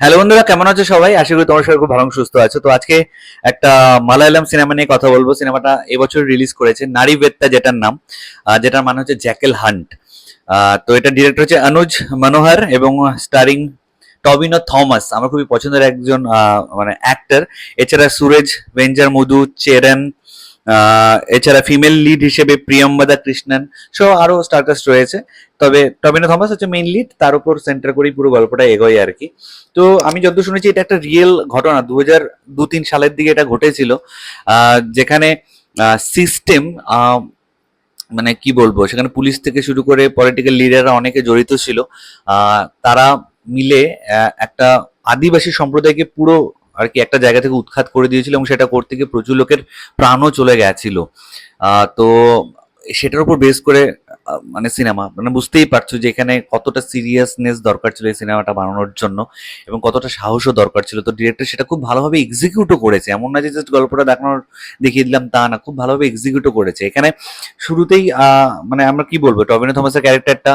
Hello বন্ধুরা, কেমন আছো সবাই? আশা করি তোমার সবাই খুব ভালো সুস্থ আছো। তো আজকে একটা মালায়ালাম সিনেমা নিয়ে কথা বলব। সিনেমাটা এবছর রিলিজ করেছে নারী বেত্তা যেটার নাম। যেটার মানে হচ্ছে জ্যাকেল হান্ট তো এটা ডিরেক্টর হচ্ছে অনুজ মনোহর এবং স্টারিং টবিনো থমাস। আমার খুবই পছন্দের একজন মানে অ্যাক্টর এছাড়া সুরেজ, ভেঞ্জার, মধু, চেরন এছাড়া ফিমেল লিড হিসেবে প্রিয়ম্বদা কৃষ্ণন সহ আরও স্টারকাস্ট রয়েছে। তবে টবিনো থমাস হচ্ছে মেইন লিড তার উপর সেন্টার করেই পুরো গল্পটা এগোয় আর কি। তো আমি যতদূর শুনেছি, এটা একটা রিয়েল ঘটনা। দু হাজার দু তিন সালের দিকে এটা ঘটেছিল যেখানে সিস্টেম মানে কি বলব, সেখানে পুলিশ থেকে শুরু করে পলিটিক্যাল লিডাররা অনেকে জড়িত ছিল। তারা মিলে একটা আদিবাসী সম্প্রদায়কে পুরো আর কি একটা জায়গা থেকে উৎখাত করে দিয়েছিল এবং সেটা করতে গিয়ে প্রচুর লোকের প্রাণও চলে গেছিল। তো সেটার উপর বেস করে মানে সিনেমা। মানে বুঝতেই পারছ যে এখানে কতটা সিরিয়াসনেস দরকার ছিল এই সিনেমাটা বানানোর জন্য এবং কতটা সাহসও দরকার ছিল। তো ডিরেক্টর সেটা খুব ভালোভাবে এক্সিকিউটও করেছে। এমন না যে জাস্ট গল্পটা দেখানোর দেখিয়ে দিলাম, তা না। খুব ভালোভাবে এক্সিকিউটও করেছে। এখানে শুরুতেই মানে আমরা কি বলব? টবিনো থমাসের ক্যারেক্টারটা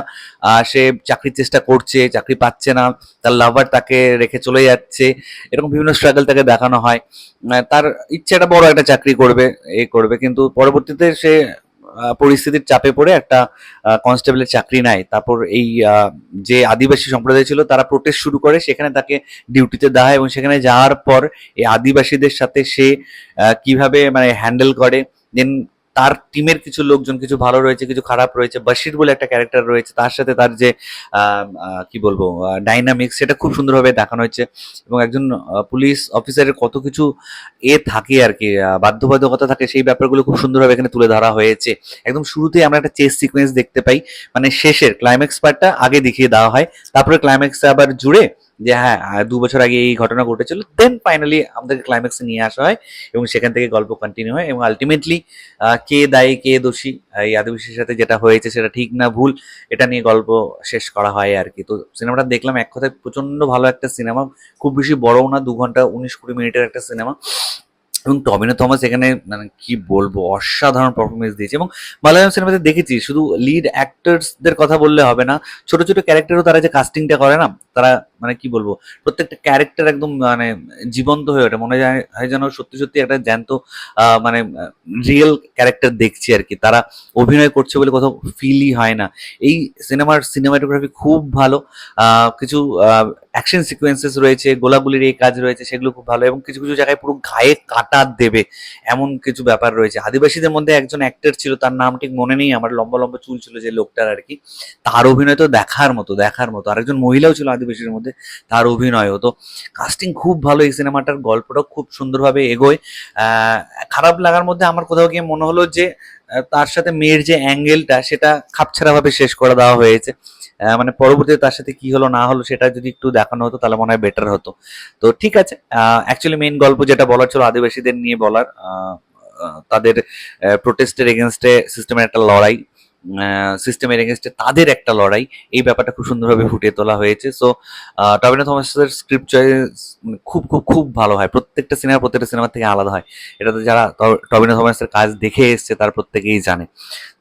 সে চাকরির চেষ্টা করছে, চাকরি পাচ্ছে না। তার লাভার তাকে রেখে চলে যাচ্ছে। এরকম বিভিন্ন স্ট্রাগল তাকে দেখানো হয়। তার ইচ্ছাটা বড় একটা চাকরি করবে, এ করবে। কিন্তু পরবর্তীতে সে পরিস্থিতির চাপে পড়ে একটা কনস্টেবলের চাকরি নেয় তারপর এই যে আদিবাসী সম্প্রদায় ছিল, তারা প্রোটেস্ট শুরু করে, সেখানে তাকে ডিউটিতে দেওয়া এবং সেখানে যাওয়ার পর এই আদিবাসীদের সাথে সে কীভাবে মানে হ্যান্ডেল করে। দেন তার টিমের কিছু লোকজন, কিছু ভালো রয়েছে, কিছু খারাপ রয়েছে বাশির বলে একটা ক্যারেক্টার রয়েছে, তার সাথে তার যে কি বলব ডাইনামিক্স সেটা খুব সুন্দরভাবে দেখানো হয়েছে এবং একজন পুলিশ অফিসারের কত কিছু এ থাকে আর কি বাধ্যবাধকতা থাকে, সেই ব্যাপারগুলো খুব সুন্দরভাবে এখানে তুলে ধরা হয়েছে। একদম শুরুতেই আমরা একটা চেস সিকোয়েন্স দেখতে পাই মানে শেষের ক্লাইম্যাক্স পার্টটা আগে দেখিয়ে দেওয়া হয়, তারপরে ক্লাইম্যাক্সে আবার জুড়ে যে হ্যাঁ দু বছর আগে এই ঘটনা ঘটেছিল দেন ফাইনালি আমাদেরকে ক্লাইম্যাক্সে নিয়ে আসা হয় এবং সেখান থেকে গল্প কন্টিনিউ হয় এবং আলটিমেটলি কে দায়ী, কে দোষী, এই আদিবাসীর সাথে যেটা হয়েছে সেটা ঠিক না, ভুল, এটা নিয়ে গল্প শেষ করা হয় আর কি তো সিনেমাটা দেখলাম, এক কথায় প্রচণ্ড ভালো একটা সিনেমা খুব বেশি বড়ও না, দু ঘণ্টা উনিশ কুড়ি মিনিটের একটা সিনেমা এবং টমিনো থমাস এখানে মানে কি বলব, অসাধারণ পারফরমেন্স দিয়েছে এবং মালায়ালাম সিনেমাতে দেখেছি, শুধু লিড অ্যাক্টার্সদের কথা বললে হবে না, ছোট ছোট ক্যারেক্টারও তারা যে কাস্টিংটা করে না, তারা মানে কি বলব, প্রত্যেকটা ক্যারেক্টার একদম মানে জীবন্ত হয়ে ওঠে। মনে হয় যেন সত্যি সত্যি একটা জ্যান্ত মানে রিয়েল ক্যারেক্টার দেখছি আর কি। তারা অভিনয় করছে বলে কোথাও ফিলই হয় না। এই সিনেমার সিনেমাটোগ্রাফি খুব ভালো। কিছু অ্যাকশন সিকোয়েন্সেস রয়েছে, গোলাগুলির এই কাজ রয়েছে, সেগুলো খুব ভালো এবং কিছু কিছু জায়গায় পুরো গায়ে কাটা দেবে এমন কিছু ব্যাপার রয়েছে। আদিবাসীদের মধ্যে একজন অ্যাক্টর ছিল, তার নাম ঠিক মনে নেই, আমার লম্বা লম্বা চুল ছিল যে লোকটার আর কি। তার অভিনয় তো দেখার মতো দেখার মতো। আরেকজন মহিলাও ছিল আদিবাসীর মধ্যে, তার অভিনয় হতো কাস্টিং খুব ভালো, এই সিনেমাটার গল্পটাও খুব সুন্দরভাবে এগোয়। খারাপ লাগার মধ্যে আমার কোথাও গিয়ে মনে হলো যে তার সাথে মেয়ের যে অ্যাঙ্গেলটা সেটা খাপছাড়া ভাবে শেষ করে দেওয়া হয়েছে। মানে পরবর্তীতে তার সাথে কি হলো, না হলো সেটা যদি একটু দেখানো হতো, তাহলে মনে হয় বেটার হতো। তো ঠিক আছে অ্যাকচুয়ালি মেইন গল্প যেটা বলার ছিল আদিবাসীদের নিয়ে বলার তাদের প্রোটেস্টের এগেনস্টে সিস্টেমের একটা লড়াই সিস্টেমের এগেনস্টে তাদের একটা লড়াই। এই ব্যাপারটা খুব সুন্দরভাবে ফুটিয়ে তোলা হয়েছে। সো টবিনো থমাসের স্ক্রিপ্ট চয়েস খুব খুব খুব ভালো হয়। প্রত্যেকটা সিনেমা প্রত্যেকটা সিনেমা থেকে আলাদা হয়। এটা তো যারা টবিনো থমাসের কাজ দেখে এসছে তার প্রত্যেকেই জানে।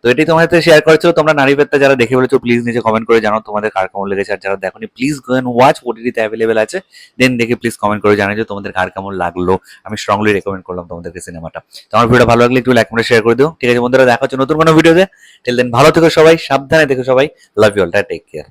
তো এটাই তোমাদের সাথে শেয়ার করেছিল। তোমরা নারী বেত্তা যারা দেখে বলেছ প্লিজ নিচে কমেন্ট করে জানাও তোমাদের কার কেমন লেগেছে। আর যারা দেখোনি প্লিজ গো এন্ড ওয়াচ ওটিটিতে অ্যাভেলেবেল আছে। দেন দেখে প্লিজ কমেন্ট করে জানাই যে তোমাদের কার কেমন লাগল। আমি স্ট্রংলি রেকমেন্ড করলাম তোমাদেরকে সিনেমাটা তোমার ভিডিও ভালো লাগলে একটু লাইক করে শেয়ার করে দিও। ঠিক আছে বন্ধুরা দেখা হচ্ছে নতুন কোনো ভিডিওতে টিল দেন ভালো থেকো সবাই সাবধানে থেকো সবাই love you all take care